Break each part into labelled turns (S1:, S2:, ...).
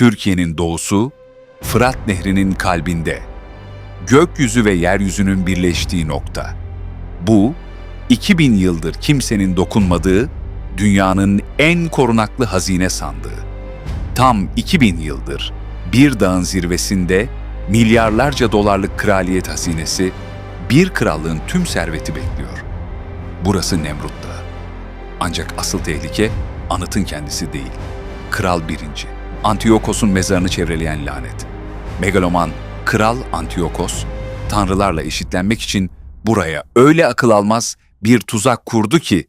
S1: Türkiye'nin doğusu, Fırat Nehri'nin kalbinde. Gökyüzü ve yeryüzünün birleştiği nokta. Bu, 2000 yıldır kimsenin dokunmadığı, dünyanın en korunaklı hazine sandığı. Tam 2000 yıldır bir dağın zirvesinde milyarlarca dolarlık kraliyet hazinesi, bir krallığın tüm serveti bekliyor. Burası Nemrut Dağı. Ancak asıl tehlike anıtın kendisi değil. Kral birinci. Antiyokos'un mezarını çevreleyen lanet. Megaloman Kral Antiyokos, tanrılarla eşitlenmek için buraya öyle akıl almaz bir tuzak kurdu ki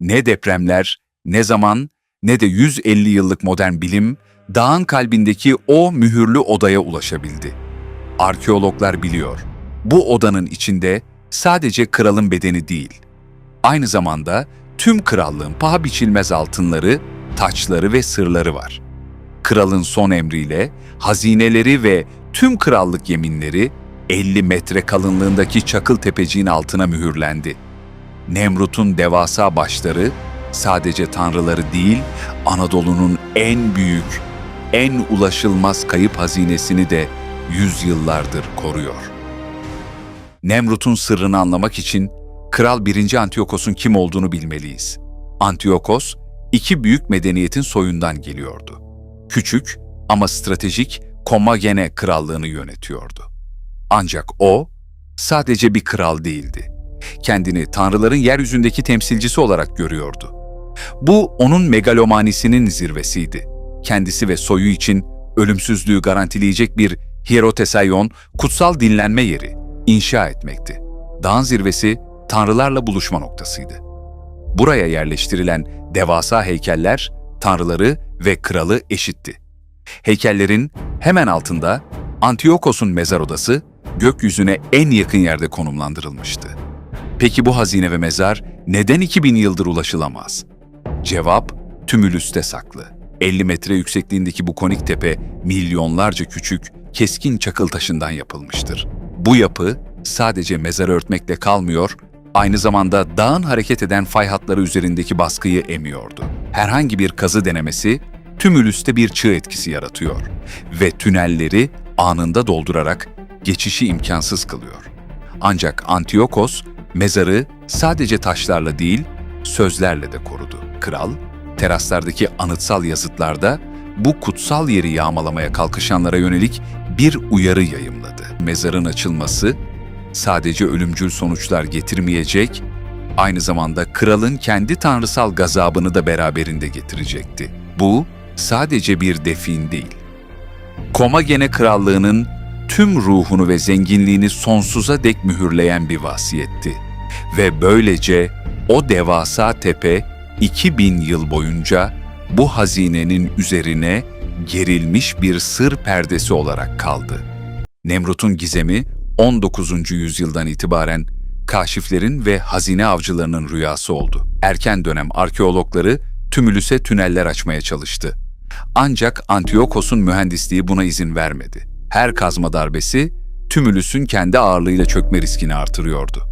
S1: ne depremler, ne zaman, ne de 150 yıllık modern bilim dağın kalbindeki o mühürlü odaya ulaşabildi. Arkeologlar biliyor, bu odanın içinde sadece kralın bedeni değil, aynı zamanda tüm krallığın paha biçilmez altınları, taçları ve sırları var. Kralın son emriyle hazineleri ve tüm krallık yeminleri 50 metre kalınlığındaki çakıl tepeciğin altına mühürlendi. Nemrut'un devasa başları sadece tanrıları değil, Anadolu'nun en büyük, en ulaşılmaz kayıp hazinesini de yüzyıllardır koruyor. Nemrut'un sırrını anlamak için Kral 1. Antiyokos'un kim olduğunu bilmeliyiz. Antiyokos, iki büyük medeniyetin soyundan geliyordu. Küçük ama stratejik Komagene krallığını yönetiyordu. Ancak o sadece bir kral değildi. Kendini tanrıların yeryüzündeki temsilcisi olarak görüyordu. Bu onun megalomanisinin zirvesiydi. Kendisi ve soyu için ölümsüzlüğü garantileyecek bir hierotesaion, kutsal dinlenme yeri, inşa etmekti. Dağın zirvesi tanrılarla buluşma noktasıydı. Buraya yerleştirilen devasa heykeller tanrıları ve kralı eşitti. Heykellerin hemen altında Antiyokos'un mezar odası gökyüzüne en yakın yerde konumlandırılmıştı. Peki bu hazine ve mezar neden 2000 yıldır ulaşılamaz? Cevap tümülüste saklı. 50 metre yüksekliğindeki bu konik tepe milyonlarca küçük, keskin çakıl taşından yapılmıştır. Bu yapı sadece mezarı örtmekle kalmıyor, aynı zamanda dağın hareket eden fay hatları üzerindeki baskıyı emiyordu. Herhangi bir kazı denemesi tümülüste bir çığ etkisi yaratıyor ve tünelleri anında doldurarak geçişi imkansız kılıyor. Ancak Antiyokos mezarı sadece taşlarla değil, sözlerle de korudu. Kral, teraslardaki anıtsal yazıtlarda bu kutsal yeri yağmalamaya kalkışanlara yönelik bir uyarı yayımladı. Mezarın açılması sadece ölümcül sonuçlar getirmeyecek, aynı zamanda kralın kendi tanrısal gazabını da beraberinde getirecekti. Bu sadece bir defin değil. Komagene krallığının tüm ruhunu ve zenginliğini sonsuza dek mühürleyen bir vasiyetti. Ve böylece o devasa tepe 2000 yıl boyunca bu hazinenin üzerine gerilmiş bir sır perdesi olarak kaldı. Nemrut'un gizemi 19. yüzyıldan itibaren kaşiflerin ve hazine avcılarının rüyası oldu. Erken dönem arkeologları tümülüse tüneller açmaya çalıştı. Ancak Antiyokos'un mühendisliği buna izin vermedi. Her kazma darbesi tümülüsün kendi ağırlığıyla çökme riskini artırıyordu.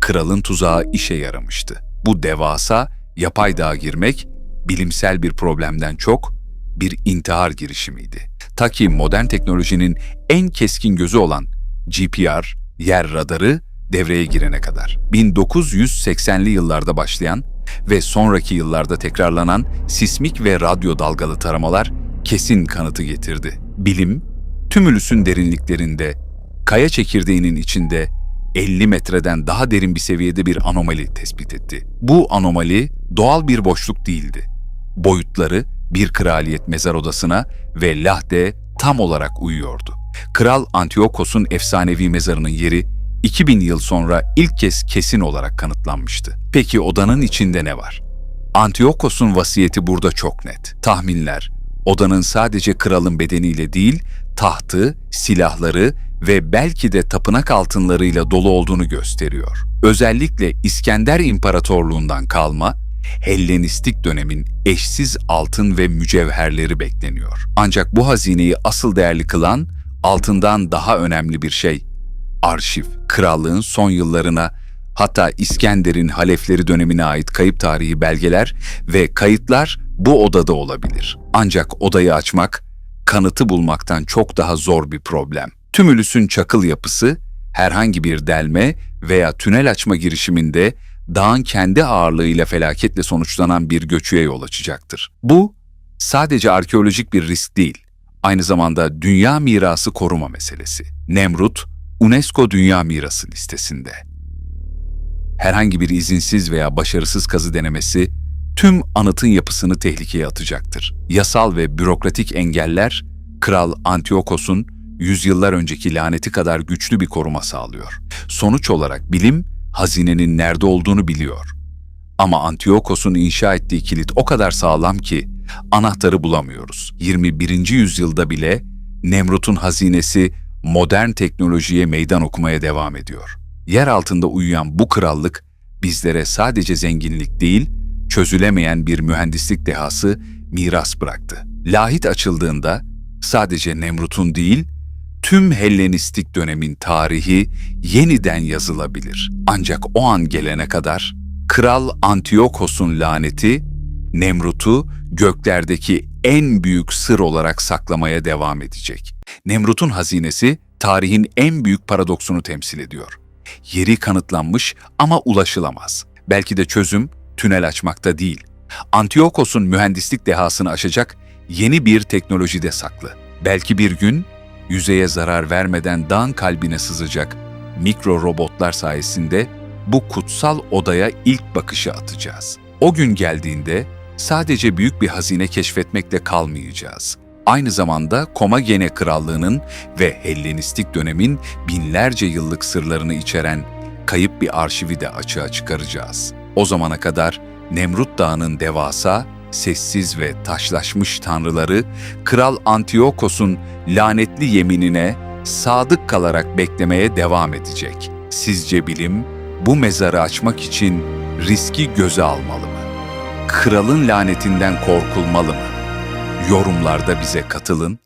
S1: Kralın tuzağı işe yaramıştı. Bu devasa, yapay dağa girmek bilimsel bir problemden çok bir intihar girişimiydi. Ta ki modern teknolojinin en keskin gözü olan GPR, yer radarı devreye girene kadar. 1980'li yıllarda başlayan ve sonraki yıllarda tekrarlanan sismik ve radyo dalgalı taramalar kesin kanıtı getirdi. Bilim, tümülüsün derinliklerinde, kaya çekirdeğinin içinde 50 metreden daha derin bir seviyede bir anomali tespit etti. Bu anomali doğal bir boşluk değildi. Boyutları bir kraliyet mezar odasına ve Lahde tam olarak uyuyordu. Kral Antiyokos'un efsanevi mezarının yeri 2000 yıl sonra ilk kez kesin olarak kanıtlanmıştı. Peki odanın içinde ne var? Antiyokos'un vasiyeti burada çok net. Tahminler, odanın sadece kralın bedeniyle değil, tahtı, silahları ve belki de tapınak altınlarıyla dolu olduğunu gösteriyor. Özellikle İskender İmparatorluğundan kalma, Hellenistik dönemin eşsiz altın ve mücevherleri bekleniyor. Ancak bu hazineyi asıl değerli kılan altından daha önemli bir şey, arşiv. Krallığın son yıllarına hatta İskender'in halefleri dönemine ait kayıp tarihi belgeler ve kayıtlar bu odada olabilir. Ancak odayı açmak kanıtı bulmaktan çok daha zor bir problem. Tümülüsün çakıl yapısı herhangi bir delme veya tünel açma girişiminde dağın kendi ağırlığıyla felaketle sonuçlanan bir göçüye yol açacaktır. Bu sadece arkeolojik bir risk değil, aynı zamanda dünya mirası koruma meselesi. Nemrut, UNESCO Dünya Mirası listesinde. Herhangi bir izinsiz veya başarısız kazı denemesi tüm anıtın yapısını tehlikeye atacaktır. Yasal ve bürokratik engeller Kral Antiochos'un yüzyıllar önceki laneti kadar güçlü bir koruma sağlıyor. Sonuç olarak bilim hazinenin nerede olduğunu biliyor. Ama Antiochos'un inşa ettiği kilit o kadar sağlam ki anahtarı bulamıyoruz. 21. yüzyılda bile Nemrut'un hazinesi modern teknolojiye meydan okumaya devam ediyor. Yer altında uyuyan bu krallık bizlere sadece zenginlik değil, çözülemeyen bir mühendislik dehası miras bıraktı. Lahit açıldığında sadece Nemrut'un değil, tüm Hellenistik dönemin tarihi yeniden yazılabilir. Ancak o an gelene kadar Kral Antiochos'un laneti Nemrut'u göklerdeki en büyük sır olarak saklamaya devam edecek. Nemrut'un hazinesi tarihin en büyük paradoksunu temsil ediyor. Yeri kanıtlanmış ama ulaşılamaz. Belki de çözüm tünel açmakta değil. Antiochos'un mühendislik dehasını aşacak yeni bir teknolojide saklı. Belki bir gün yüzeye zarar vermeden dağın kalbine sızacak mikro robotlar sayesinde bu kutsal odaya ilk bakışı atacağız. O gün geldiğinde sadece büyük bir hazine keşfetmekle kalmayacağız. Aynı zamanda Komagene Krallığı'nın ve Hellenistik dönemin binlerce yıllık sırlarını içeren kayıp bir arşivi de açığa çıkaracağız. O zamana kadar Nemrut Dağı'nın devasa, sessiz ve taşlaşmış tanrıları Kral Antiochos'un lanetli yeminine sadık kalarak beklemeye devam edecek. Sizce bilim bu mezarı açmak için riski göze almalı? Kralın lanetinden korkulmalı mı? Yorumlarda bize katılın